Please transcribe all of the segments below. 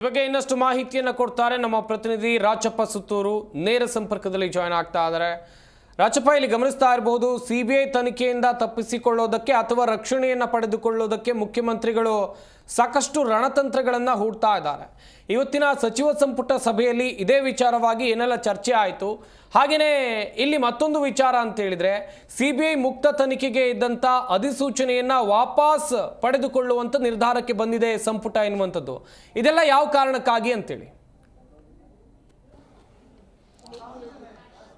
ಬಗ್ಗೆ ಇನ್ನಷ್ಟು ಮಾಹಿತಿಯನ್ನು ಕೊಡ್ತಾರೆ ನಮ್ಮ ಪ್ರತಿನಿಧಿ ರಾಚಪ್ಪ ಸುತ್ತೂರು ನೇರ ಸಂಪರ್ಕದಲ್ಲಿ ಜಾಯ್ನ್ ಆಗ್ತಾ ಇದ್ದಾರೆ ರಾಚಪ್ಪ ಇಲ್ಲಿ ಗಮನಿಸ್ತಾ ಇರಬಹುದು ಸಿಬಿಐ ತನಿಖೆಯಿಂದ ತಪ್ಪಿಸಿಕೊಳ್ಳೋದಕ್ಕೆ ಅಥವಾ ರಕ್ಷಣೆಯನ್ನು ಪಡೆದುಕೊಳ್ಳೋದಕ್ಕೆ ಮುಖ್ಯಮಂತ್ರಿಗಳು ಸಾಕಷ್ಟು ರಣತಂತ್ರಗಳನ್ನು ಹೂಡ್ತಾ ಇದ್ದಾರೆ. ಇವತ್ತಿನ ಸಚಿವ ಸಂಪುಟ ಸಭೆಯಲ್ಲಿ ಇದೇ ವಿಚಾರವಾಗಿ ಏನೆಲ್ಲ ಚರ್ಚೆ ಆಯಿತು? ಹಾಗೆಯೇ ಇಲ್ಲಿ ಮತ್ತೊಂದು ವಿಚಾರ ಅಂತ ಹೇಳಿದರೆ ಸಿ ಬಿ ಐ ಮುಕ್ತ ತನಿಖೆಗೆ ಇದ್ದಂಥ ಅಧಿಸೂಚನೆಯನ್ನು ವಾಪಸ್ ಪಡೆದುಕೊಳ್ಳುವಂಥ ನಿರ್ಧಾರಕ್ಕೆ ಬಂದಿದೆ ಸಂಪುಟ ಎನ್ನುವಂಥದ್ದು. ಇದೆಲ್ಲ ಯಾವ ಕಾರಣಕ್ಕಾಗಿ ಅಂತೇಳಿ?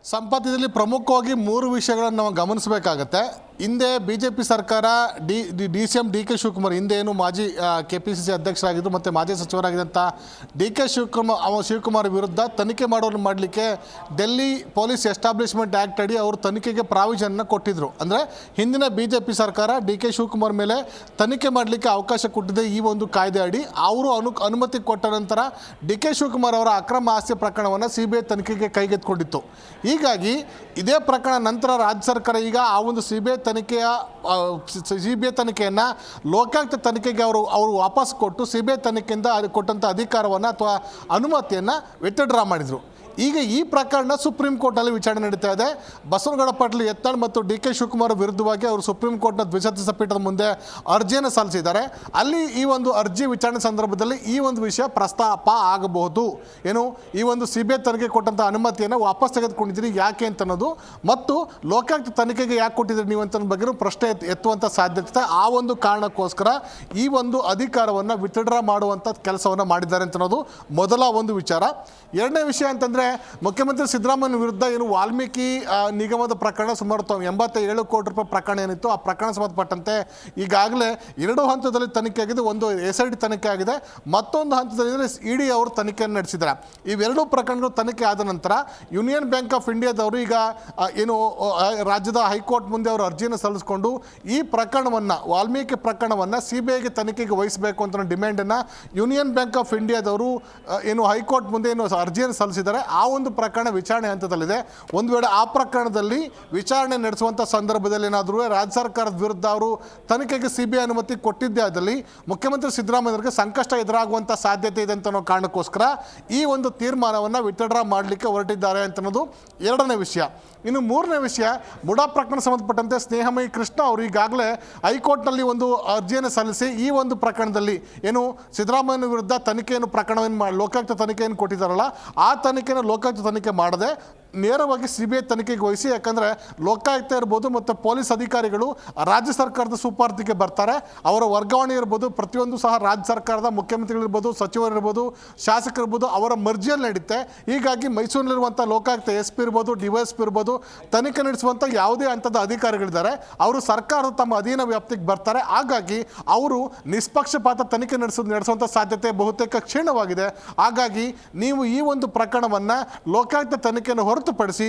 ಸಂಪತ್ತಿನಲ್ಲಿ ಪ್ರಮುಖವಾಗಿ ಮೂರು ವಿಷಯಗಳನ್ನು ನಾವು ಗಮನಿಸಬೇಕಾಗತ್ತೆ. ಹಿಂದೆ ಬಿ ಜೆ ಪಿ ಸರ್ಕಾರ D D C M D K Shivakumar, ಹಿಂದೆ ಮಾಜಿ ಕೆ ಪಿ ಸಿ ಸಿ ಅಧ್ಯಕ್ಷರಾಗಿದ್ದರು ಮತ್ತು ಮಾಜಿ ಸಚಿವರಾಗಿದ್ದಂಥ ಡಿ ಕೆ ಶಿವಕುಮಾರ್, ಅವ ಶಿವಕುಮಾರ್ ವಿರುದ್ಧ ತನಿಖೆ ಮಾಡೋರು ಮಾಡಲಿಕ್ಕೆ ಡೆಲ್ಲಿ ಪೊಲೀಸ್ ಎಸ್ಟಾಬ್ಲಿಷ್ಮೆಂಟ್ ಆ್ಯಕ್ಟ್ ಅಡಿ ಅವರು ತನಿಖೆಗೆ ಪ್ರಾವಿಷನ್ನ ಕೊಟ್ಟಿದ್ದರು ಅಂದರೆ ಹಿಂದಿನ ಬಿ ಜೆ ಪಿ ಸರ್ಕಾರ ಡಿ ಕೆ ಶಿವಕುಮಾರ್ ಮೇಲೆ ತನಿಖೆ ಮಾಡಲಿಕ್ಕೆ ಅವಕಾಶ ಕೊಟ್ಟಿದೆ ಈ ಒಂದು ಕಾಯ್ದೆ ಅಡಿ. ಅವರು ಅನು, ಅನುಮತಿ ಕೊಟ್ಟ ನಂತರ ಡಿ ಕೆ ಶಿವಕುಮಾರ್ ಅವರ ಅಕ್ರಮ ಆಸ್ತಿ ಪ್ರಕರಣವನ್ನು ಸಿ ಬಿ ಐ ತನಿಖೆಗೆ ಕೈಗೆತ್ತಿಕೊಂಡಿತ್ತು. ಹೀಗಾಗಿ ಇದೇ ಪ್ರಕರಣ ನಂತರ ರಾಜ್ಯ ಸರ್ಕಾರ ಈಗ ಆ ಒಂದು ಸಿ ಬಿ ಐ ತನಿಖೆಯ ಸಿ ಬಿ ಐ ತನಿಖೆಯನ್ನು ಲೋಕಾಯುಕ್ತ ತನಿಖೆಗೆ ಅವರು ಅವರು ವಾಪಸ್ ಕೊಟ್ಟು ಸಿ ಬಿ ಐ ತನಿಖೆಯಿಂದ ಕೊಟ್ಟಂಥ ಅಧಿಕಾರವನ್ನು ಅಥವಾ ಅನುಮತಿಯನ್ನು ವಿತ್ಡ್ರಾ ಮಾಡಿದರು. ಈಗ ಈ ಪ್ರಕರಣ ಸುಪ್ರೀಂ ಕೋರ್ಟ್ನಲ್ಲಿ ವಿಚಾರಣೆ ನಡೀತಾ ಇದೆ. ಬಸವನಗೌಡ ಪಾಟೀಲ್ ಯತ್ನಾಳ್ ಮತ್ತು ಡಿ ಕೆ ಶಿವಕುಮಾರ್ ವಿರುದ್ಧವಾಗಿ ಅವರು ಸುಪ್ರೀಂ ಕೋರ್ಟ್ನ ದ್ವಿಸದಸ್ಯ ಪೀಠದ ಮುಂದೆ ಅರ್ಜಿಯನ್ನು ಸಲ್ಲಿಸಿದ್ದಾರೆ. ಅಲ್ಲಿ ಈ ಒಂದು ಅರ್ಜಿ ವಿಚಾರಣೆ ಸಂದರ್ಭದಲ್ಲಿ ಈ ಒಂದು ವಿಷಯ ಪ್ರಸ್ತಾಪ ಆಗಬಹುದು. ಏನು, ಈ ಒಂದು ಸಿ ಬಿ ಐ ತನಿಖೆ ಕೊಟ್ಟಂಥ ಅನುಮತಿಯನ್ನು ವಾಪಸ್ ತೆಗೆದುಕೊಂಡಿದ್ದೀರಿ, ಯಾಕೆ ಅಂತ ಅನ್ನೋದು ಮತ್ತು ಲೋಕಾಯುಕ್ತ ತನಿಖೆಗೆ ಯಾಕೆ ಕೊಟ್ಟಿದ್ದೀರಿ ನೀವು ಅಂತ ಬಗ್ಗೆ ಪ್ರಶ್ನೆ ಎತ್ತುವಂಥ ಸಾಧ್ಯತೆ ಆ ಒಂದು ಕಾರಣಕ್ಕೋಸ್ಕರ ಈ ಒಂದು ಅಧಿಕಾರವನ್ನು ವಿತ್ಡ್ರಾ ಮಾಡುವಂಥ ಕೆಲಸವನ್ನು ಮಾಡಿದ್ದಾರೆ ಅಂತ ಅನ್ನೋದು ಮೊದಲ ಒಂದು ವಿಚಾರ. ಎರಡನೇ ವಿಷಯ ಅಂತಂದರೆ ಮುಖ್ಯಮಂತ್ರಿ ಸಿದ್ದರಾಮಯ್ಯ ವಿರುದ್ಧ ಏನು ವಾಲ್ಮೀಕಿ ನಿಗಮದ ಪ್ರಕರಣ ಸುಮಾರು ತಾವು ಎಂಬತ್ತೇಳು ಕೋಟಿ ರೂಪಾಯಿ ಪ್ರಕರಣ ಏನಿತ್ತು, ಆ ಪ್ರಕರಣ ಸಂಬಂಧಪಟ್ಟಂತೆ ಈಗಾಗಲೇ ಎರಡು ಹಂತದಲ್ಲಿ ತನಿಖೆ ಆಗಿದೆ, ಒಂದು ಎಸ್ ಐ ಡಿ ತನಿಖೆ ಆಗಿದೆ, ಮತ್ತೊಂದು ಹಂತದಲ್ಲಿ ಇಡಿ ಅವರು ತನಿಖೆಯನ್ನು ನಡೆಸಿದ್ದಾರೆ. ಇವೆರಡೂ ಪ್ರಕರಣಗಳು ತನಿಖೆ ಆದ ನಂತರ ಯೂನಿಯನ್ ಬ್ಯಾಂಕ್ ಆಫ್ ಇಂಡಿಯಾದವರು ಈಗ ಏನು ರಾಜ್ಯದ ಹೈಕೋರ್ಟ್ ಮುಂದೆ ಅವರು ಅರ್ಜಿಯನ್ನು ಸಲ್ಲಿಸಿಕೊಂಡು ಈ ಪ್ರಕರಣವನ್ನು, ವಾಲ್ಮೀಕಿ ಪ್ರಕರಣವನ್ನು ಸಿ ಬಿ ಐಗೆ ತನಿಖೆಗೆ ವಹಿಸಬೇಕು ಅಂತ ಡಿಮ್ಯಾಂಡನ್ನು ಯೂನಿಯನ್ ಬ್ಯಾಂಕ್ ಆಫ್ ಇಂಡಿಯಾದವರು ಏನು ಹೈಕೋರ್ಟ್ ಮುಂದೆ ಏನು ಅರ್ಜಿಯನ್ನು ಸಲ್ಲಿಸಿದ್ದಾರೆ ಆ ಒಂದು ಪ್ರಕರಣ ವಿಚಾರಣೆ ಹಂತದಲ್ಲಿದೆ. ಒಂದು ವೇಳೆ ಆ ಪ್ರಕರಣದಲ್ಲಿ ವಿಚಾರಣೆ ನಡೆಸುವಂಥ ಸಂದರ್ಭದಲ್ಲಿ ಏನಾದರೂ ರಾಜ್ಯ ಸರ್ಕಾರದ ವಿರುದ್ಧ ಅವರು ತನಿಖೆಗೆ ಸಿ ಬಿ ಐ ಅನುಮತಿ ಕೊಟ್ಟಿದ್ದೇ ಆದಲ್ಲಿ ಮುಖ್ಯಮಂತ್ರಿ ಸಿದ್ದರಾಮಯ್ಯವರಿಗೆ ಸಂಕಷ್ಟ ಎದುರಾಗುವಂಥ ಸಾಧ್ಯತೆ ಇದೆ ಅಂತ ಅನ್ನೋ ಕಾರಣಕ್ಕೋಸ್ಕರ ಈ ಒಂದು ತೀರ್ಮಾನವನ್ನು ವಿತ್ಡ್ರಾ ಮಾಡಲಿಕ್ಕೆ ಹೊರಟಿದ್ದಾರೆ ಅಂತ ಅನ್ನೋದು ಎರಡನೇ ವಿಷಯ. ಇನ್ನು ಮೂರನೇ ವಿಷಯ ಬುಡಾ ಪ್ರಕರಣ ಸಂಬಂಧಪಟ್ಟಂತೆ ಸ್ನೇಹಮಯಿ ಕೃಷ್ಣ ಅವರು ಈಗಾಗಲೇ ಹೈಕೋರ್ಟ್ನಲ್ಲಿ ಒಂದು ಅರ್ಜಿಯನ್ನು ಸಲ್ಲಿಸಿ ಈ ಒಂದು ಪ್ರಕರಣದಲ್ಲಿ ಏನು ಸಿದ್ದರಾಮಯ್ಯನ ವಿರುದ್ಧ ತನಿಖೆಯನ್ನು ಪ್ರಕರಣವನ್ನು ಲೋಕಾಯುಕ್ತ ತನಿಖೆಯನ್ನು ಕೊಟ್ಟಿದ್ದಾರಲ್ಲ, ಆ ತನಿಖೆನ ಲೋಕಾಯುಕ್ತ ತನಿಖೆ ಮಾಡದೆ ನೇರವಾಗಿ ಸಿ ಬಿ ಐ ತನಿಖೆಗೆ ವಹಿಸಿ, ಯಾಕಂದರೆ ಲೋಕಾಯುಕ್ತ ಇರ್ಬೋದು ಮತ್ತು ಪೊಲೀಸ್ ಅಧಿಕಾರಿಗಳು ರಾಜ್ಯ ಸರ್ಕಾರದ ಸುಪಾರ್ದಿಗೆ ಬರ್ತಾರೆ. ಅವರ ವರ್ಗಾವಣೆ ಇರ್ಬೋದು, ಪ್ರತಿಯೊಂದು ಸಹ ರಾಜ್ಯ ಸರ್ಕಾರದ ಮುಖ್ಯಮಂತ್ರಿಗಳಿರ್ಬೋದು ಸಚಿವರಿರ್ಬೋದು ಶಾಸಕರಿರ್ಬೋದು ಅವರ ಮರ್ಜಿಯಲ್ಲಿ ನಡೆಯುತ್ತೆ ಹೀಗಾಗಿ ಮೈಸೂರಿನಲ್ಲಿರುವಂಥ ಲೋಕಾಯುಕ್ತ ಎಸ್ ಪಿ ಇರ್ಬೋದು, ಡಿ ವೈ ಎಸ್ ಪಿ ಇರ್ಬೋದು, ತನಿಖೆ ನಡೆಸುವಂಥ ಯಾವುದೇ ಹಂತದ ಅಧಿಕಾರಿಗಳಿದ್ದಾರೆ. ಅವರು ಸರ್ಕಾರದ ತಮ್ಮ ಅಧೀನ ವ್ಯಾಪ್ತಿಗೆ ಬರ್ತಾರೆ. ಹಾಗಾಗಿ ಅವರು ನಿಷ್ಪಕ್ಷಪಾತ ತನಿಖೆ ನಡೆಸೋ ನಡೆಸುವಂಥ ಸಾಧ್ಯತೆ ಬಹುತೇಕ ಕ್ಷೀಣವಾಗಿದೆ. ಹಾಗಾಗಿ ನೀವು ಈ ಒಂದು ಪ್ರಕರಣವನ್ನು ಲೋಕಾಯುಕ್ತ ತನಿಖೆಯನ್ನು ಹೊರತುಪಡಿಸಿ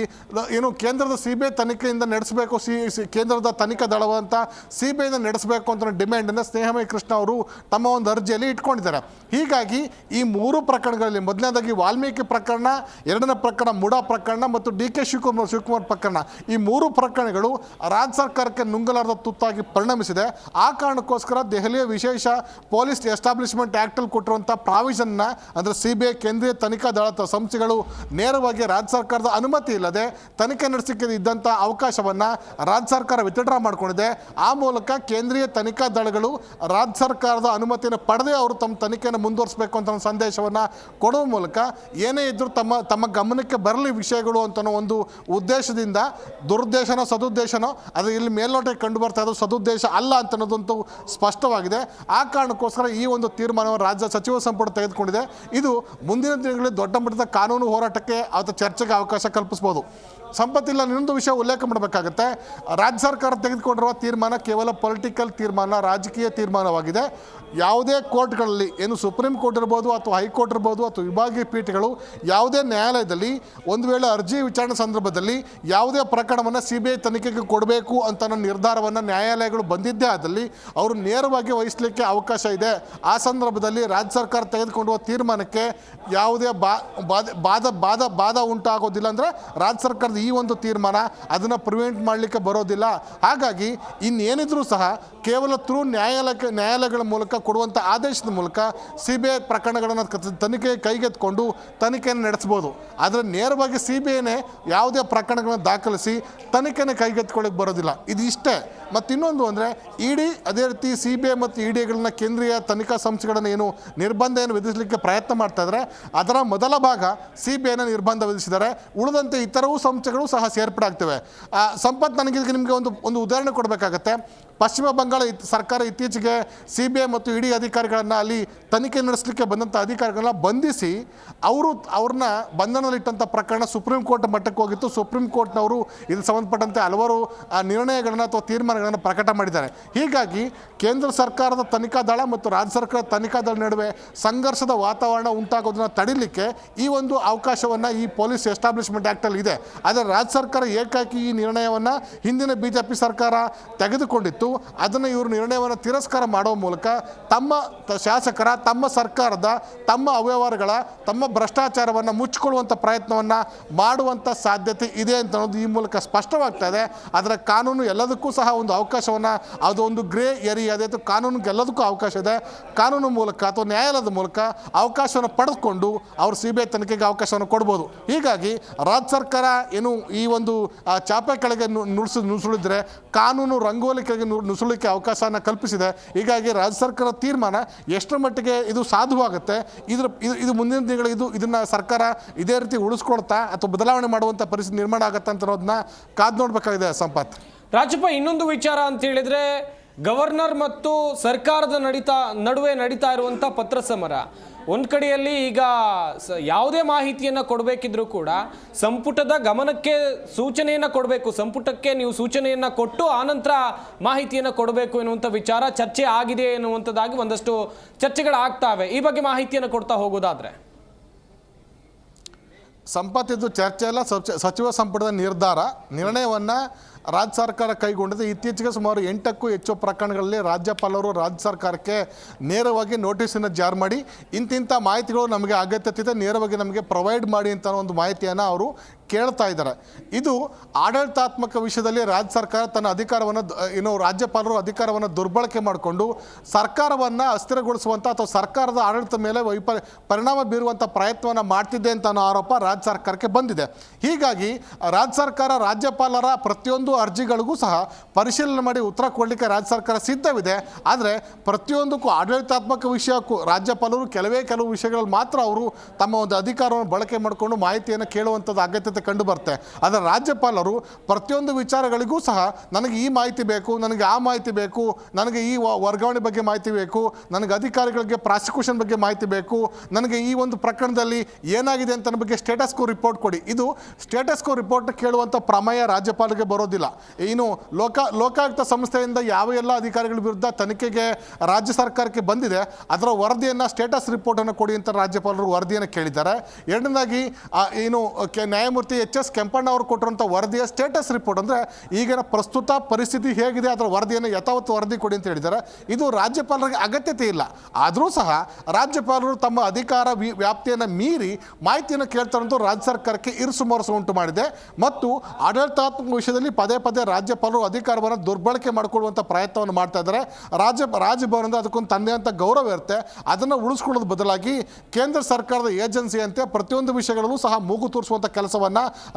ಏನು ಕೇಂದ್ರದ ಸಿ ಬಿ ಐ ತನಿಖೆಯಿಂದ ನಡೆಸಬೇಕು, ಸಿ ಕೇಂದ್ರದ ತನಿಖಾ ದಳವಂತ ಸಿ ಬಿ ಐನ ನಡೆಸಬೇಕು ಅಂತ ಡಿಮ್ಯಾಂಡನ್ನು ಸ್ನೇಹಮಯ ಕೃಷ್ಣ ಅವರು ತಮ್ಮ ಒಂದು ಅರ್ಜಿಯಲ್ಲಿ ಇಟ್ಕೊಂಡಿದ್ದಾರೆ. ಹೀಗಾಗಿ ಈ ಮೂರು ಪ್ರಕರಣಗಳಲ್ಲಿ ಮೊದಲನೇದಾಗಿ ವಾಲ್ಮೀಕಿ ಪ್ರಕರಣ, ಎರಡನೇ ಪ್ರಕರಣ ಮುಡಾ ಪ್ರಕರಣ ಮತ್ತು ಡಿ ಕೆ ಶಿವಕುಮಾರ್ ಶಿವಕುಮಾರ್ ಪ್ರಕರಣ. ಈ ಮೂರು ಪ್ರಕರಣಗಳು ರಾಜ್ಯ ಸರ್ಕಾರಕ್ಕೆ ನುಂಗಲಾರದ ತುತ್ತಾಗಿ ಪರಿಣಮಿಸಿದೆ. ಆ ಕಾರಣಕ್ಕೋಸ್ಕರ ದೆಹಲಿಯ ವಿಶೇಷ ಪೊಲೀಸ್ ಎಸ್ಟಾಬ್ಲಿಷ್ಮೆಂಟ್ ಆ್ಯಕ್ಟಲ್ಲಿ ಕೊಟ್ಟಿರುವಂಥ ಪ್ರಾವಿಷನ್ನ, ಅಂದರೆ ಸಿ ಬಿ ಐ ಕೇಂದ್ರೀಯ ತನಿಖಾ ದಳ ಸಂಸ್ಥೆಗಳು ನೇರವಾಗಿ ರಾಜ್ಯ ಸರ್ಕಾರದ ಅನುಮತಿ ಇಲ್ಲದೆ ತನಿಖೆ ನಡೆಸಲಿಕ್ಕೆ ಇದ್ದಂಥ ಅವಕಾಶವನ್ನು ರಾಜ್ಯ ಸರ್ಕಾರ ವಿತ್ಡ್ರಾ ಮಾಡಿಕೊಂಡಿದೆ. ಆ ಮೂಲಕ ಕೇಂದ್ರೀಯ ತನಿಖಾ ದಳಗಳು ರಾಜ್ಯ ಸರ್ಕಾರದ ಅನುಮತಿಯನ್ನು ಪಡೆದೇ ಅವರು ತಮ್ಮ ತನಿಖೆಯನ್ನು ಮುಂದುವರಿಸಬೇಕು ಅಂತ ಸಂದೇಶವನ್ನು ಕೊಡುವ ಮೂಲಕ ಏನೇ ಇದ್ದರೂ ತಮ್ಮ ತಮ್ಮ ಗಮನಕ್ಕೆ ಬರಲಿ ವಿಷಯಗಳು ಅಂತ ಒಂದು ಉದ್ದೇಶದಿಂದ, ದುರುದ್ದೇಶನೋ ಸದುದ್ದೇಶನೋ, ಅದು ಇಲ್ಲಿ ಮೇಲ್ನೋಟಕ್ಕೆ ಕಂಡು ಬರ್ತಾ ಸದುದ್ದೇಶ ಅಲ್ಲ ಅಂತ ಅನ್ನೋದಂತೂ ಸ್ಪಷ್ಟವಾಗಿದೆ. ಆ ಕಾರಣಕ್ಕೋಸ್ಕರ ಈ ಒಂದು ತೀರ್ಮಾನವನ್ನು ರಾಜ್ಯ ಸಚಿವ ಸಂಪುಟ ತೆಗೆದುಕೊಂಡಿದೆ. ಇದು ಮುಂದಿನ ದಿನಗಳಲ್ಲಿ ದೊಡ್ಡ ಮಟ್ಟದ ಕಾನೂನು ಹೋರಾಟಕ್ಕೆ ಅಥವಾ ಚರ್ಚೆಗೆ ಅವಕಾಶ ಕಲ್ಪಿಸ್ಬೋದು. ಸಂಪತ್ತಿಲ್ಲ ಇನ್ನೊಂದು ವಿಷಯ ಉಲ್ಲೇಖ ಮಾಡಬೇಕಾಗತ್ತೆ. ರಾಜ್ಯ ಸರ್ಕಾರ ತೆಗೆದುಕೊಂಡಿರುವ ತೀರ್ಮಾನ ಕೇವಲ ಪೊಲಿಟಿಕಲ್ ತೀರ್ಮಾನ, ರಾಜಕೀಯ ತೀರ್ಮಾನವಾಗಿದೆ. ಯಾವುದೇ ಕೋರ್ಟ್ಗಳಲ್ಲಿ, ಏನು ಸುಪ್ರೀಂ ಕೋರ್ಟ್ ಇರ್ಬೋದು ಅಥವಾ ಹೈಕೋರ್ಟ್ ಇರ್ಬೋದು ಅಥವಾ ವಿಭಾಗೀಯ ಪೀಠಗಳು, ಯಾವುದೇ ನ್ಯಾಯಾಲಯದಲ್ಲಿ, ಒಂದು ವೇಳೆ ಅರ್ಜಿ ವಿಚಾರಣೆ ಸಂದರ್ಭದಲ್ಲಿ ಯಾವುದೇ ಪ್ರಕರಣವನ್ನು ಸಿ ಬಿ ಐ ತನಿಖೆಗೆ ಕೊಡಬೇಕು ಅಂತ ನಿರ್ಧಾರವನ್ನು ನ್ಯಾಯಾಲಯಗಳು ಬಂದಿದ್ದೇ ಆದಲ್ಲಿ ಅವರು ನೇರವಾಗಿ ವಹಿಸಲಿಕ್ಕೆ ಅವಕಾಶ ಇದೆ. ಆ ಸಂದರ್ಭದಲ್ಲಿ ರಾಜ್ಯ ಸರ್ಕಾರ ತೆಗೆದುಕೊಂಡಿರುವ ತೀರ್ಮಾನಕ್ಕೆ ಯಾವುದೇ ಬಾ, ಬಾಧ ಬಾಧ ಬಾಧ ಬಾಧ ಉಂಟಾಗೋದಿಲ್ಲ ಅಂದರೆ ಆದರೆ ರಾಜ್ಯ ಸರ್ಕಾರದ ಈ ಒಂದು ತೀರ್ಮಾನ ಅದನ್ನು ಪ್ರಿವೆಂಟ್ ಮಾಡಲಿಕ್ಕೆ ಬರೋದಿಲ್ಲ. ಹಾಗಾಗಿ ಇನ್ನೇನಿದ್ರೂ ಸಹ ಕೇವಲ ಥ್ರೂ ನ್ಯಾಯಾಲಯಕ್ಕೆ, ನ್ಯಾಯಾಲಯಗಳ ಮೂಲಕ ಕೊಡುವಂಥ ಆದೇಶದ ಮೂಲಕ ಸಿ ಬಿ ಐ ಪ್ರಕರಣಗಳನ್ನು ತನಿಖೆ ಕೈಗೆತ್ಕೊಂಡು ತನಿಖೆಯನ್ನು ನಡೆಸ್ಬೋದು ಆದರೆ ನೇರವಾಗಿ ಸಿ ಬಿ ಐನೇ ಯಾವುದೇ ಪ್ರಕರಣಗಳನ್ನು ದಾಖಲಿಸಿ ತನಿಖೆನ ಕೈಗೆತ್ಕೊಳ್ಳಿಕ್ಕೆ ಬರೋದಿಲ್ಲ. ಇದು ಇಷ್ಟೇ. ಮತ್ತು ಇನ್ನೊಂದು ಅಂದರೆ ಇಡಿ, ಅದೇ ರೀತಿ ಸಿ ಬಿ ಐ ಮತ್ತು ಇಡಿಗಳನ್ನ ಕೇಂದ್ರೀಯ ತನಿಖಾ ಸಂಸ್ಥೆಗಳನ್ನು ಏನು ನಿರ್ಬಂಧ ಏನು ವಿಧಿಸಲಿಕ್ಕೆ ಪ್ರಯತ್ನ ಮಾಡ್ತಾ ಇದ್ದಾರೆ ಅದರ ಮೊದಲ ಭಾಗ ಸಿ ಬಿ ಐನ ನಿರ್ಬಂಧ ವಿಧಿಸಿದ್ದಾರೆ. ಉಳಿದಂತೆ ಇತರವೂ ಸಂಸ್ಥೆಗಳು ಸಹ ಸೇರ್ಪಡೆ ಆ, ಸಂಪತ್ ನನಗೆ ನಿಮಗೆ ಒಂದು ಒಂದು ಉದಾಹರಣೆ ಕೊಡಬೇಕಾಗತ್ತೆ. ಪಶ್ಚಿಮ ಬಂಗಾಳ ಸರ್ಕಾರ ಇತ್ತೀಚೆಗೆ ಸಿ ಬಿ ಐ ಮತ್ತು ಇಡಿ ಅಧಿಕಾರಿಗಳನ್ನು ಅಲ್ಲಿ ತನಿಖೆ ನಡೆಸಲಿಕ್ಕೆ ಬಂದಂಥ ಅಧಿಕಾರಿಗಳನ್ನ ಬಂಧಿಸಿ ಅವರು ಅವ್ರನ್ನ ಬಂಧನದಲ್ಲಿಟ್ಟಂಥ ಪ್ರಕರಣ ಸುಪ್ರೀಂ ಕೋರ್ಟ್ ಮಟ್ಟಕ್ಕೆ ಹೋಗಿತ್ತು. ಸುಪ್ರೀಂ ಕೋರ್ಟ್ನವರು ಇದು ಸಂಬಂಧಪಟ್ಟಂತೆ ಹಲವಾರು ನಿರ್ಣಯಗಳನ್ನು ಅಥವಾ ತೀರ್ಮಾನಗಳನ್ನು ಪ್ರಕಟ ಮಾಡಿದ್ದಾರೆ. ಹೀಗಾಗಿ ಕೇಂದ್ರ ಸರ್ಕಾರದ ತನಿಖಾ ದಳ ಮತ್ತು ರಾಜ್ಯ ಸರ್ಕಾರದ ತನಿಖಾ ದಳ ನಡುವೆ ಸಂಘರ್ಷದ ವಾತಾವರಣ ಉಂಟಾಗೋದನ್ನ ತಡಿಲಿಕ್ಕೆ ಈ ಒಂದು ಅವಕಾಶವನ್ನು ಈ ಪೊಲೀಸ್ ಎಸ್ಟಾಬ್ಲಿಷ್ಮೆಂಟ್ ಆ್ಯಕ್ಟಲ್ಲಿ ಇದೆ. ಆದರೆ ರಾಜ್ಯ ಸರ್ಕಾರ ಏಕಾಕಿ ಈ ನಿರ್ಣಯವನ್ನು ಹಿಂದಿನ ಬಿ ಜೆ ಪಿ ಸರ್ಕಾರ ತೆಗೆದುಕೊಂಡಿತ್ತು. ಅದನ್ನು ಇವರು ನಿರ್ಣಯವನ್ನು ತಿರಸ್ಕಾರ ಮಾಡೋ ಮೂಲಕ ತಮ್ಮ ಶಾಸಕರ, ತಮ್ಮ ಸರ್ಕಾರದ, ತಮ್ಮ ಅವ್ಯವಹಾರಗಳ, ತಮ್ಮ ಭ್ರಷ್ಟಾಚಾರವನ್ನು ಮುಚ್ಚಿಕೊಳ್ಳುವಂಥ ಪ್ರಯತ್ನವನ್ನು ಮಾಡುವಂಥ ಸಾಧ್ಯತೆ ಇದೆ ಅಂತ ಅನ್ನೋದು ಈ ಮೂಲಕ ಸ್ಪಷ್ಟವಾಗ್ತಾ ಇದೆ. ಆದರೆ ಕಾನೂನು ಎಲ್ಲದಕ್ಕೂ ಸಹ ಒಂದು ಅವಕಾಶವನ್ನು ಅದೊಂದು ಗ್ರೇ ಏರಿಯಾ ಅದೇ ಕಾನೂನಿಗೆ ಎಲ್ಲದಕ್ಕೂ ಅವಕಾಶ ಇದೆ. ಕಾನೂನು ಮೂಲಕ ಅಥವಾ ನ್ಯಾಯಾಲಯದ ಮೂಲಕ ಅವಕಾಶವನ್ನು ಪಡೆದುಕೊಂಡು ಅವರು ಸಿ ಬಿ ಐ ತನಿಖೆಗೆ ಅವಕಾಶವನ್ನು ಕೊಡ್ಬೋದು. ಹೀಗಾಗಿ ರಾಜ್ಯ ಸರ್ಕಾರ ಏನು ಈ ಒಂದು ಚಾಪೆ ಕೆಳಗೆ ನುಡಿಸಿ, ನುಸುಳಿದ್ರೆ ಕಾನೂನು ರಂಗೋಲಿ ಕೆಳಗೆ ನುಸುಳಲಿಕ್ಕೆ ಅವಕಾಶನ ಕಲ್ಪಿಸಿದೆ. ಹೀಗಾಗಿ ರಾಜ್ಯ ಸರ್ಕಾರ ತೀರ್ಮಾನ ಎಷ್ಟರ ಮಟ್ಟಿಗೆ ಇದು ಸಾಧುವಾಗುತ್ತೆ, ಇದ್ರ ಇದು ಇದು ಮುಂದಿನ ದಿನಗಳು ಇದು, ಇದನ್ನು ಸರ್ಕಾರ ಇದೇ ರೀತಿ ಉಳಿಸ್ಕೊಳ್ತಾ ಅಥವಾ ಬದಲಾವಣೆ ಮಾಡುವಂಥ ಪರಿಸ್ಥಿತಿ ನಿರ್ಮಾಣ ಆಗುತ್ತೆ ಅಂತ ಅನ್ನೋದನ್ನ ಕಾದು ನೋಡಬೇಕಾಗಿದೆ ಸಂಪತ್. ರಾಜಪ್ಪ, ಇನ್ನೊಂದು ವಿಚಾರ ಅಂತ ಹೇಳಿದ್ರೆ ಗವರ್ನರ್ ಮತ್ತು ಸರ್ಕಾರದ ನಡೀತಾ, ನಡುವೆ ನಡೀತಾ ಇರುವಂಥ ಪತ್ರ ಸಮರ. ಒಂದು ಕಡೆಯಲ್ಲಿ ಈಗ ಸ- ಯಾವುದೇ ಮಾಹಿತಿಯನ್ನು ಕೊಡಬೇಕಿದ್ರೂ ಕೂಡ ಸಂಪುಟದ ಗಮನಕ್ಕೆ ಸೂಚನೆಯನ್ನು ಕೊಡಬೇಕು. ಸಂಪುಟಕ್ಕೆ ನೀವು ಸೂಚನೆಯನ್ನು ಕೊಟ್ಟು ಆನಂತರ ಮಾಹಿತಿಯನ್ನು ಕೊಡಬೇಕು ಎನ್ನುವಂಥ ವಿಚಾರ ಚರ್ಚೆ ಆಗಿದೆ ಎನ್ನುವಂಥದ್ದಾಗಿ ಒಂದಷ್ಟು ಚರ್ಚೆಗಳಾಗ್ತಾವೆ. ಈ ಬಗ್ಗೆ ಮಾಹಿತಿಯನ್ನು ಕೊಡ್ತಾ ಹೋಗೋದಾದರೆ. ಸಂಪತ್ತಿದ್ದು ಚರ್ಚೆ ಎಲ್ಲ ಸಚ- ಸಚಿವ ಸಂಪುಟದ ನಿರ್ಧಾರ, ನಿರ್ಣಯವನ್ನು ರಾಜ್ಯ ಸರ್ಕಾರ ಕೈಗೊಂಡಿದೆ. ಇತ್ತೀಚೆಗೆ ಸುಮಾರು ಎಂಟಕ್ಕೂ ಹೆಚ್ಚು ಪ್ರಕರಣಗಳಲ್ಲಿ ರಾಜ್ಯಪಾಲರು ರಾಜ್ಯ ಸರ್ಕಾರಕ್ಕೆ ನೇರವಾಗಿ ನೋಟಿಸನ್ನು ಜಾರಿ ಮಾಡಿ, ಇಂತಿಂಥ ಮಾಹಿತಿಗಳು ನಮಗೆ ಅಗತ್ಯತೆ ನೇರವಾಗಿ ನಮಗೆ ಪ್ರೊವೈಡ್ ಮಾಡಿ ಅಂತ ಒಂದು ಮಾಹಿತಿಯನ್ನು ಅವರು ಕೇಳ್ತಾ ಇದ್ದಾರೆ. ಇದು ಆಡಳಿತಾತ್ಮಕ ವಿಷಯದಲ್ಲಿ ರಾಜ್ಯ ಸರ್ಕಾರ ತನ್ನ ಅಧಿಕಾರವನ್ನು ಏನು ರಾಜ್ಯಪಾಲರು ಅಧಿಕಾರವನ್ನು ದುರ್ಬಳಕೆ ಮಾಡಿಕೊಂಡು ಸರ್ಕಾರವನ್ನು ಅಸ್ಥಿರಗೊಳಿಸುವಂಥ ಅಥವಾ ಸರ್ಕಾರದ ಆಡಳಿತದ ಮೇಲೆ ವೈಪ, ಪರಿಣಾಮ ಬೀರುವಂಥ ಪ್ರಯತ್ನವನ್ನು ಮಾಡ್ತಿದ್ದೆ ಅಂತ ಅನ್ನೋ ಆರೋಪ ರಾಜ್ಯ ಸರ್ಕಾರಕ್ಕೆ ಬಂದಿದೆ. ಹೀಗಾಗಿ ರಾಜ್ಯ ಸರ್ಕಾರ, ರಾಜ್ಯಪಾಲರ ಪ್ರತಿಯೊಂದು ಅರ್ಜಿಗಳಿಗೂ ಸಹ ಪರಿಶೀಲನೆ ಮಾಡಿ ಉತ್ತರ ಕೊಡಲಿಕ್ಕೆ ರಾಜ್ಯ ಸರ್ಕಾರ ಸಿದ್ಧವಿದೆ. ಆದರೆ ಪ್ರತಿಯೊಂದಕ್ಕೂ ಆಡಳಿತಾತ್ಮಕ ವಿಷಯಕ್ಕೂ ರಾಜ್ಯಪಾಲರು ಕೆಲವೇ ಕೆಲವು ವಿಷಯಗಳಲ್ಲಿ ಮಾತ್ರ ಅವರು ತಮ್ಮ ಒಂದು ಅಧಿಕಾರವನ್ನು ಬಳಕೆ ಮಾಡಿಕೊಂಡು ಮಾಹಿತಿಯನ್ನು ಕೇಳುವಂಥದ್ದು ಅಗತ್ಯತೆ ಕಂಡು ಬರುತ್ತೆ ಆದರೆ ರಾಜ್ಯಪಾಲರು ಪ್ರತಿಯೊಂದು ವಿಚಾರಗಳಿಗೂ ಸಹ ನನಗೆ ಈ ಮಾಹಿತಿ ಬೇಕು, ನನಗೆ ಆ ಮಾಹಿತಿ ಬೇಕು, ನನಗೆ ಈ ವರ್ಗಾವಣೆ ಬಗ್ಗೆ ಮಾಹಿತಿ ಬೇಕು, ನನಗೆ ಅಧಿಕಾರಿಗಳಿಗೆ ಪ್ರಾಸಿಕ್ಯೂಷನ್ ಬಗ್ಗೆ ಮಾಹಿತಿ ಬೇಕು, ನನಗೆ ಈ ಒಂದು ಪ್ರಕರಣದಲ್ಲಿ ಏನಾಗಿದೆ ಅಂತ ಬಗ್ಗೆ ಸ್ಟೇಟಸ್ ಕೋ ರಿಪೋರ್ಟ್ ಕೊಡಿ. ಇದು ಸ್ಟೇಟಸ್ ಕೋ ರಿಪೋರ್ಟ್ ಕೇಳುವಂಥ ಪ್ರಮೇಯ ರಾಜ್ಯಪಾಲರಿಗೆ ಬರೋದಿಲ್ಲ. ಇನ್ನು ಲೋಕ, ಲೋಕಾಯುಕ್ತ ಸಂಸ್ಥೆಯಿಂದ ಯಾವ ಎಲ್ಲ ಅಧಿಕಾರಿಗಳ ವಿರುದ್ಧ ತನಿಖೆಗೆ ರಾಜ್ಯ ಸರ್ಕಾರಕ್ಕೆ ಬಂದಿದೆ, ಅದರ ವರದಿಯನ್ನು ಸ್ಟೇಟಸ್ ರಿಪೋರ್ಟನ್ನು ಕೊಡಿ ಅಂತ ರಾಜ್ಯಪಾಲರು ವರದಿಯನ್ನು ಕೇಳಿದ್ದಾರೆ. ಎರಡನೇದಾಗಿ ಏನು ನ್ಯಾಯಮೂರ್ತಿ ಎಚ್ ಎಸ್ ಕೆಂಪಣ್ಣ ಅವರು ಕೊಟ್ಟಿರುವಂಥ ವರದಿಯ ಸ್ಟೇಟಸ್ ರಿಪೋರ್ಟ್ ಅಂದರೆ ಈಗಿನ ಪ್ರಸ್ತುತ ಪರಿಸ್ಥಿತಿ ಹೇಗಿದೆ, ಅದರ ವರದಿಯನ್ನು ಯಥಾವತ್ತು ವರದಿ ಕೊಡಿ ಅಂತ ಹೇಳಿದ್ದಾರೆ. ಇದು ರಾಜ್ಯಪಾಲರಿಗೆ ಅಗತ್ಯತೆ ಇಲ್ಲ. ಆದರೂ ಸಹ ರಾಜ್ಯಪಾಲರು ತಮ್ಮ ಅಧಿಕಾರ ವ್ಯಾಪ್ತಿಯನ್ನು ಮೀರಿ ಮಾಹಿತಿಯನ್ನು ಕೇಳ್ತಾರಂತೂ ರಾಜ್ಯ ಸರ್ಕಾರಕ್ಕೆ ಇರುಸುಮರಸು ಉಂಟು ಮಾಡಿದೆ. ಮತ್ತು ಆಡಳಿತಾತ್ಮಕ ವಿಷಯದಲ್ಲಿ ಪದೇ ಪದೇ ರಾಜ್ಯಪಾಲರು ಅಧಿಕಾರವನ್ನು ದುರ್ಬಳಕೆ ಮಾಡಿಕೊಳ್ಳುವಂಥ ಪ್ರಯತ್ನವನ್ನು ಮಾಡ್ತಾ ಇದ್ದಾರೆ. ರಾಜ್ಯ ರಾಜಭವನದ ಅದಕ್ಕೊಂದು ತಂದೆ ಅಂತ ಗೌರವ ಇರುತ್ತೆ. ಅದನ್ನು ಉಳಿಸ್ಕೊಳ್ಳೋದು ಬದಲಾಗಿ ಕೇಂದ್ರ ಸರ್ಕಾರದ ಏಜೆನ್ಸಿಯಂತೆ ಪ್ರತಿಯೊಂದು ವಿಷಯಗಳಲ್ಲೂ ಸಹ ಮೂಗು ತೋರಿಸುವಂಥ ಕೆಲಸವನ್ನು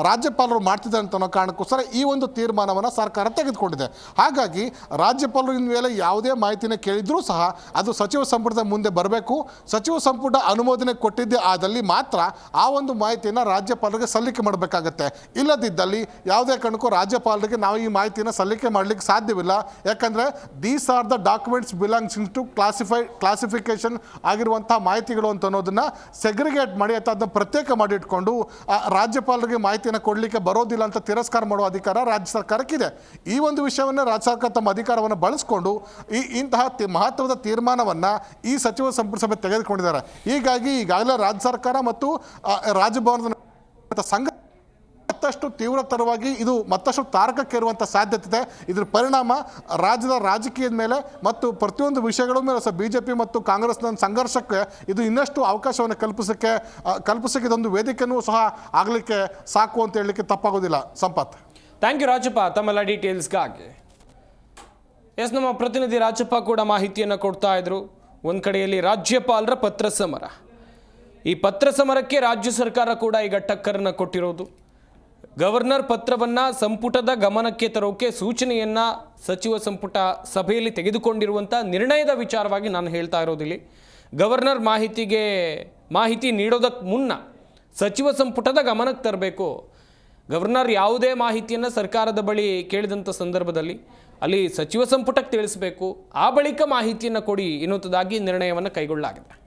ರಾಜ್ಯಪಾಲರು ಮಾಡ್ತಿದ್ದಾರೆ ಅಂತ ಅನ್ನೋ ಕಾರಣಕ್ಕೋಸ್ಕರ ಈ ಒಂದು ತೀರ್ಮಾನವನ್ನು ಸರ್ಕಾರ ತೆಗೆದುಕೊಂಡಿದೆ. ಹಾಗಾಗಿ ರಾಜ್ಯಪಾಲರು ಮೇಲೆ ಯಾವುದೇ ಮಾಹಿತಿನ ಕೇಳಿದರೂ ಸಹ ಅದು ಸಚಿವ ಸಂಪುಟದ ಮುಂದೆ ಬರಬೇಕು. ಸಚಿವ ಸಂಪುಟ ಅನುಮೋದನೆ ಕೊಟ್ಟಿದ್ದೇ ಆದಲ್ಲಿ ಮಾತ್ರ ಆ ಒಂದು ಮಾಹಿತಿಯನ್ನು ರಾಜ್ಯಪಾಲರಿಗೆ ಸಲ್ಲಿಕೆ ಮಾಡಬೇಕಾಗತ್ತೆ. ಇಲ್ಲದಿದ್ದಲ್ಲಿ ಯಾವುದೇ ಕಾರಣಕ್ಕೂ ರಾಜ್ಯಪಾಲರಿಗೆ ನಾವು ಈ ಮಾಹಿತಿಯನ್ನು ಸಲ್ಲಿಕೆ ಮಾಡಲಿಕ್ಕೆ ಸಾಧ್ಯವಿಲ್ಲ. ಯಾಕಂದರೆ these are the documents belonging to classify classification ಆಗಿರುವಂಥ ಮಾಹಿತಿಗಳು ಅಂತ ಅನ್ನೋದನ್ನು ಸೆಗ್ರಿಗೇಟ್ ಮಾಡಿ ಅಥವಾ ಅದನ್ನು ಪ್ರತ್ಯೇಕ ಮಾಡಿ ಇಟ್ಕೊಂಡು ರಾಜ್ಯಪಾಲರಿಗೆ ಮಾಹಿತಿಯನ್ನು ಕೊಡಲಿಕ್ಕೆ ಬರೋದಿಲ್ಲ ಅಂತ ತಿರಸ್ಕಾರ ಮಾಡುವ ಅಧಿಕಾರ ರಾಜ್ಯ ಸರ್ಕಾರಕ್ಕಿದೆ. ಈ ಒಂದು ವಿಷಯವನ್ನು ರಾಜ್ಯ ಸರ್ಕಾರ ತಮ್ಮ ಅಧಿಕಾರವನ್ನು ಬಳಸಿಕೊಂಡು ಈ ಇಂತಹ ಮಹತ್ವದ ತೀರ್ಮಾನವನ್ನು ಈ ಸಚಿವ ಸಂಪುಟ ಸಭೆ ತೆಗೆದುಕೊಂಡಿದ್ದಾರೆ. ಹೀಗಾಗಿ ಈಗಾಗಲೇ ರಾಜ್ಯ ಸರ್ಕಾರ ಮತ್ತು ರಾಜಭವನದ ಸಂಘ ಮತ್ತಷ್ಟು ತೀವ್ರತರವಾಗಿ ಇದು ಮತ್ತಷ್ಟು ತಾರಕಕ್ಕೇರುವಂಥ ಸಾಧ್ಯತೆ ಇದೆ. ಇದರ ಪರಿಣಾಮ ರಾಜ್ಯದ ರಾಜಕೀಯದ ಮೇಲೆ ಮತ್ತು ಪ್ರತಿಯೊಂದು ವಿಷಯಗಳ ಮೇಲೆ ಸಹ ಬಿ ಜೆ ಪಿ ಮತ್ತು ಕಾಂಗ್ರೆಸ್ನ ಸಂಘರ್ಷಕ್ಕೆ ಇದು ಇನ್ನಷ್ಟು ಅವಕಾಶವನ್ನು ಕಲ್ಪಿಸೋಕ್ಕೆ ಕಲ್ಪಿಸೋಕ್ಕೆ ಇದೊಂದು ವೇದಿಕೆನೂ ಸಹ ಆಗಲಿಕ್ಕೆ ಸಾಕು ಅಂತ ಹೇಳಲಿಕ್ಕೆ ತಪ್ಪಾಗೋದಿಲ್ಲ. ಸಂಪತ್. Thank you Rajappa. ತಮ್ಮೆಲ್ಲ ಡೀಟೇಲ್ಸ್ಗಾಗಿ ಎಸ್, ನಮ್ಮ ಪ್ರತಿನಿಧಿ ರಾಜಪ್ಪ ಕೂಡ ಮಾಹಿತಿಯನ್ನು ಕೊಡ್ತಾ ಇದ್ರು. ಒಂದು ಕಡೆಯಲ್ಲಿ ರಾಜ್ಯಪಾಲರ ಪತ್ರ ಸಮರ ಈ ಪತ್ರ ಸಮರಕ್ಕೆ ರಾಜ್ಯ ಸರ್ಕಾರ ಕೂಡ ಈಗ ಟಕ್ಕರನ್ನು ಕೊಟ್ಟಿರೋದು. ಗವರ್ನರ್ ಪತ್ರವನ್ನು ಸಂಪುಟದ ಗಮನಕ್ಕೆ ತರೋಕೆ ಸೂಚನೆಯನ್ನು ಸಚಿವ ಸಂಪುಟ ಸಭೆಯಲ್ಲಿ ತೆಗೆದುಕೊಂಡಿರುವಂಥ ನಿರ್ಣಯದ ವಿಚಾರವಾಗಿ ನಾನು ಹೇಳ್ತಾ ಇರೋದಿಲ್ಲಿ. ಗವರ್ನರ್ ಮಾಹಿತಿಗೆ, ಮಾಹಿತಿ ನೀಡೋದಕ್ಕೆ ಮುನ್ನ ಸಚಿವ ಸಂಪುಟದ ಗಮನಕ್ಕೆ ತರಬೇಕು. ಗವರ್ನರ್ ಯಾವುದೇ ಮಾಹಿತಿಯನ್ನು ಸರ್ಕಾರದ ಬಳಿ ಕೇಳಿದಂಥ ಸಂದರ್ಭದಲ್ಲಿ ಅಲ್ಲಿ ಸಚಿವ ಸಂಪುಟಕ್ಕೆ ತಿಳಿಸಬೇಕು. ಆ ಬಳಿಕ ಮಾಹಿತಿಯನ್ನು ಕೊಡಿ ಎನ್ನುವುದಾಗಿ ನಿರ್ಣಯವನ್ನು ಕೈಗೊಳ್ಳಲಾಗಿದೆ.